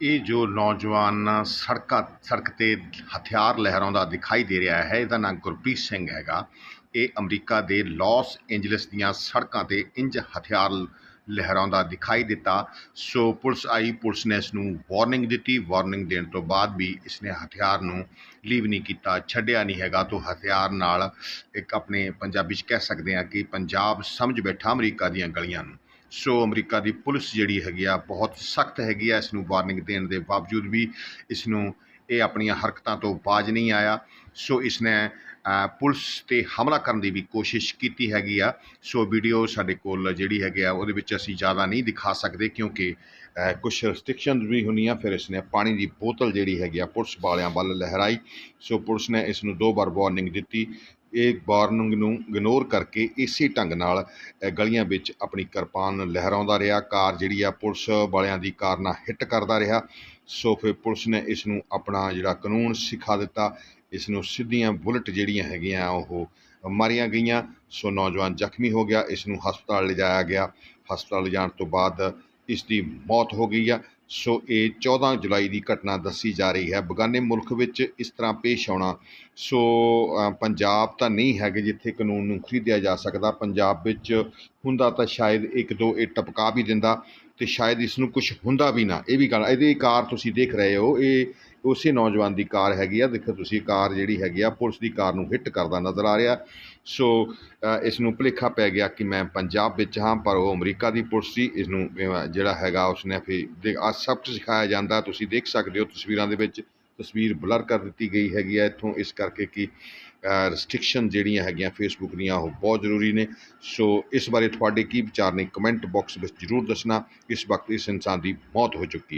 ਇਹ ਜੋ ਨੌਜਵਾਨ ਸੜਕਾਂ, ਸੜਕ 'ਤੇ ਹਥਿਆਰ ਲਹਿਰਾਉਂਦਾ ਦਿਖਾਈ ਦੇ ਰਿਹਾ ਹੈ, ਇਹਦਾ ਨਾਂ ਗੁਰਪ੍ਰੀਤ ਸਿੰਘ ਹੈਗਾ। ਇਹ ਅਮਰੀਕਾ ਦੇ ਲਾਸ ਏਂਜਲਸ ਦੀਆਂ ਸੜਕਾਂ 'ਤੇ ਇੰਜ ਹਥਿਆਰ ਲਹਿਰਾਉਂਦਾ ਦਿਖਾਈ ਦਿੱਤਾ। ਸੋ ਪੁਲਿਸ ਆਈ, ਪੁਲਿਸ ਨੇ ਇਸ ਨੂੰ ਵਾਰਨਿੰਗ ਦਿੱਤੀ। ਵਾਰਨਿੰਗ ਦੇਣ ਤੋਂ ਬਾਅਦ ਵੀ ਇਸਨੇ ਹਥਿਆਰ ਨੂੰ ਲੀਵ ਨਹੀਂ ਕੀਤਾ, ਛੱਡਿਆ ਨਹੀਂ ਹੈਗਾ। ਤੋਂ ਹਥਿਆਰ ਨਾਲ ਇੱਕ ਆਪਣੇ ਪੰਜਾਬੀ 'ਚ ਕਹਿ ਸਕਦੇ ਹਾਂ ਕਿ ਪੰਜਾਬ ਸਮਝ ਬੈਠਾ ਅਮਰੀਕਾ ਦੀਆਂ ਗਲੀਆਂ ਨੂੰ। ਸੋ ਅਮਰੀਕਾ ਦੀ ਪੁਲਿਸ ਜਿਹੜੀ ਹੈਗੀ ਆ, ਬਹੁਤ ਸਖਤ ਹੈਗੀ ਆ ਇਸ ਨੂੰ ਵਾਰਨਿੰਗ ਦੇਣ ਦੇ ਬਾਵਜੂਦ ਵੀ ਇਸ ਨੂੰ ਇਹ ਆਪਣੀਆਂ ਹਰਕਤਾਂ ਤੋਂ ਬਾਜ ਨਹੀਂ ਆਇਆ। ਸੋ ਇਸ ਨੇ ਪੁਲਿਸ ਤੇ ਹਮਲਾ ਕਰਨ ਦੀ ਵੀ ਕੋਸ਼ਿਸ਼ ਕੀਤੀ ਹੈਗੀ ਆ। ਸੋ ਵੀਡੀਓ ਸਾਡੇ ਕੋਲ ਜਿਹੜੀ ਹੈਗੀ ਆ, ਉਹਦੇ ਵਿੱਚ ਅਸੀਂ ਜ਼ਿਆਦਾ ਨਹੀਂ ਦਿਖਾ ਸਕਦੇ ਕਿਉਂਕਿ ਕੁਝ ਰੈਸਟ੍ਰਿਕਸ਼ਨਸ ਵੀ ਹੁੰਦੀਆਂ, ਫਿਰ ਇਸ ਨੇ ਪਾਣੀ ਦੀ ਬੋਤਲ ਜਿਹੜੀ ਹੈਗੀ ਆ, ਪੁਲਿਸ ਵਾਲਿਆਂ ਵੱਲ ਲਹਿਰਾਈ। ਸੋ ਪੁਲਿਸ ਨੇ ਇਸ ਨੂੰ ਦੋ ਵਾਰ ਵਾਰਨਿੰਗ ਦਿੱਤੀ। ਇਹ ਵਾਰਨਿੰਗ ਨੂੰ ਇਗਨੋਰ ਕਰਕੇ ਇਸੇ ਢੰਗ ਨਾਲ ਗਲੀਆਂ ਵਿੱਚ ਆਪਣੀ ਕਿਰਪਾਨ ਲਹਿਰਾਉਂਦਾ ਰਿਹਾ। ਕਾਰ ਜਿਹੜੀ ਆ, ਪੁਲਿਸ ਵਾਲਿਆਂ ਦੀ ਕਾਰ ਨਾਲ ਹਿੱਟ ਕਰਦਾ ਰਿਹਾ। ਸੋ ਫਿਰ ਪੁਲਿਸ ਨੇ ਇਸ ਨੂੰ ਆਪਣਾ ਜਿਹੜਾ ਕਾਨੂੰਨ ਸਿਖਾ ਦਿੱਤਾ। ਇਸ ਨੂੰ ਸਿੱਧੀਆਂ ਬੁਲਟ ਜਿਹੜੀਆਂ ਹੈਗੀਆਂ, ਉਹ ਮਾਰੀਆਂ ਗਈਆਂ। ਸੋ ਨੌਜਵਾਨ ਜ਼ਖਮੀ ਹੋ ਗਿਆ। ਇਸ ਨੂੰ ਹਸਪਤਾਲ ਲਿਜਾਇਆ ਗਿਆ। ਹਸਪਤਾਲ ਲਿਜਾਣ ਤੋਂ ਬਾਅਦ ਇਸ ਦੀ ਮੌਤ ਹੋ ਗਈ ਆ। ਸੋ ਇਹ 14 ਜੁਲਾਈ ਦੀ ਘਟਨਾ ਦੱਸੀ ਜਾ ਰਹੀ ਹੈ। ਬਗਾਨੇ ਮੁਲਕ ਵਿੱਚ ਇਸ ਤਰ੍ਹਾਂ ਪੇਸ਼ ਆਉਣਾ, ਸੋ ਪੰਜਾਬ ਤਾਂ ਨਹੀਂ ਹੈਗੇ ਜਿੱਥੇ ਕਾਨੂੰਨ ਨੂੰ ਖਰੀਦਿਆ ਜਾ ਸਕਦਾ। ਪੰਜਾਬ ਵਿੱਚ ਹੁੰਦਾ ਤਾਂ ਸ਼ਾਇਦ ਇੱਕ ਦੋ ਇਹ ਟਪਕਾ ਵੀ ਦਿੰਦਾ। ਤੇ ਸ਼ਾਇਦ ਇਸ ਨੂੰ ਕੁਝ ਹੁੰਦਾ ਵੀ ਨਾ। ਇਹ ਵੀ ਗੱਲ, ਇਹਦੀ ਕਾਰ ਤੁਸੀਂ ਦੇਖ ਰਹੇ ਹੋ, ਇਹ ਉਸੇ ਨੌਜਵਾਨ ਦੀ ਕਾਰ ਹੈਗੀ ਆ। ਦੇਖੋ ਤੁਸੀਂ, ਕਾਰ ਜਿਹੜੀ ਹੈਗੀ ਆ, ਪੁਲਿਸ ਦੀ ਕਾਰ ਨੂੰ ਹਿੱਟ ਕਰਦਾ ਨਜ਼ਰ ਆ ਰਿਹਾ। ਸੋ ਇਸ ਨੂੰ ਭੁਲੇਖਾ ਪੈ ਗਿਆ ਕਿ ਮੈਂ ਪੰਜਾਬ ਵਿੱਚ ਹਾਂ, ਪਰ ਉਹ ਅਮਰੀਕਾ ਦੀ ਪੁਲਿਸ ਸੀ। ਇਸ ਨੂੰ ਜਿਹੜਾ ਹੈਗਾ, ਉਸਨੇ ਫਿਰ ਆ ਸਭ ਕੁਝ ਸਿਖਾਇਆ ਜਾਂਦਾ। ਤੁਸੀਂ ਦੇਖ ਸਕਦੇ ਹੋ ਤਸਵੀਰਾਂ ਦੇ ਵਿੱਚ ਤਸਵੀਰ ਬਲਰ ਕਰ ਦਿੱਤੀ ਗਈ ਹੈਗੀ ਹੈ ਇੱਥੋਂ, ਇਸ ਕਰਕੇ ਕਿ ਰੈਸਟ੍ਰਿਕਸ਼ਨ ਜਿਹੜੀਆਂ ਹੈਗੀਆਂ ਫੇਸਬੁੱਕ ਦੀਆਂ ਉਹ ਬਹੁਤ ਜ਼ਰੂਰੀ ਨੇ। ਸੋ ਇਸ ਬਾਰੇ ਤੁਹਾਡੇ ਕੀ ਵਿਚਾਰ ਨੇ? ਕਮੈਂਟ ਬਾਕਸ ਵਿੱਚ ਜ਼ਰੂਰ ਦੱਸਣਾ। ਇਸ ਵਕਤ ਇਸ ਇਨਸਾਨ ਦੀ ਮੌਤ ਹੋ ਚੁੱਕੀ ਹੈ।